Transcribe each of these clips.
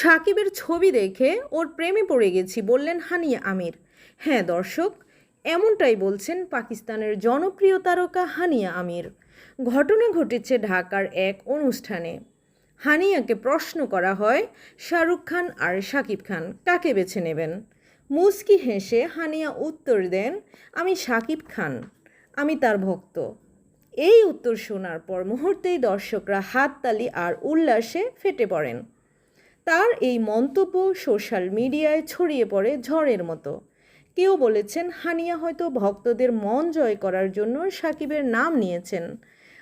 সাকিবের ছবি দেখে ওর প্রেমে পড়ে গেছি, বললেন হানিয়া আমির। হ্যাঁ দর্শক, এমনটাই বলছেন পাকিস্তানের জনপ্রিয় তারকা হানিয়া আমির। ঘটনা ঘটেছে ঢাকার এক অনুষ্ঠানে। হানিয়াকে প্রশ্ন করা হয়, শাহরুখ খান আর শাকিব খান কাকে বেছে নেবেন? মুস্কি হেসে হানিয়া উত্তর দেন, আমি শাকিব খান, আমি তার ভক্ত। এই উত্তর শোনার পর মুহূর্তেই দর্শকরা হাততালি আর উল্লাসে ফেটে পড়েন। তার এই মন্তব্য সোশ্যাল মিডিয়ায় ছড়িয়ে পড়ে ঝড়ের মতো। কেউ বলেছেন, হানিয়া হয়তো ভক্তদের মন জয় করার জন্য সাকিবের নাম নিয়েছেন।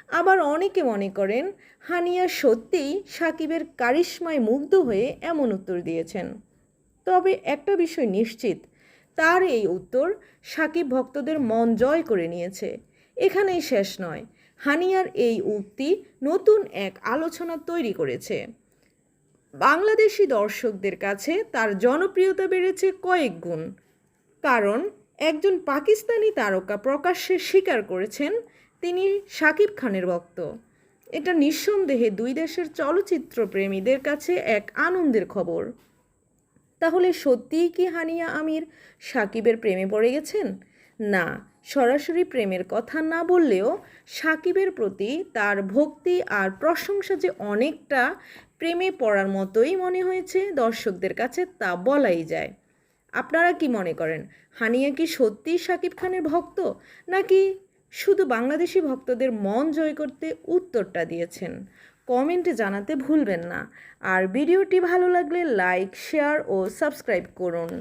আবার অনেকে মনে করেন, হানিয়া সত্যিই সাকিবের কারিশ্মায় মুগ্ধ হয়ে এমন উত্তর দিয়েছেন। তবে একটা বিষয় নিশ্চিত, তার এই উত্তর সাকিব ভক্তদের মন জয় করে নিয়েছে। এখানেই শেষ নয়। হানিয়ার এই উক্তি নতুন এক আলোচনা তৈরি করেছে। বাংলাদেশি দর্শকদের কাছে তার জনপ্রিয়তা বেড়েছে কয়েক গুণ। কারণ, একজন পাকিস্তানি তারকা প্রকাশ্যে স্বীকার করেছেন তিনি শাকিব খানের ভক্ত। এটা নিঃসন্দেহে দুই দেশের চলচ্চিত্র প্রেমীদের কাছে এক আনন্দের খবর। তাহলে সত্যিই কি হানিয়া আমির সাকিবের প্রেমে পড়ে গেছেন? না, সরাসরি প্রেমের কথা না বললেও সাকিবের প্রতি তার ভক্তি আর প্রশংসা যে অনেকটা প্রেমে পড়ার মতোই মনে হয়েছে দর্শকদের কাছে তা বলাই যায়। আপনারা কি মনে করেন, হানিয়া কি সত্যিই সাকিব খানের ভক্ত, নাকি শুধু বাংলাদেশি ভক্তদের মন জয় করতে উত্তরটা দিয়েছেন? কমেন্টে জানাতে ভুলবেন না। আর ভিডিওটি ভালো লাগলে লাইক, শেয়ার ও সাবস্ক্রাইব করুন।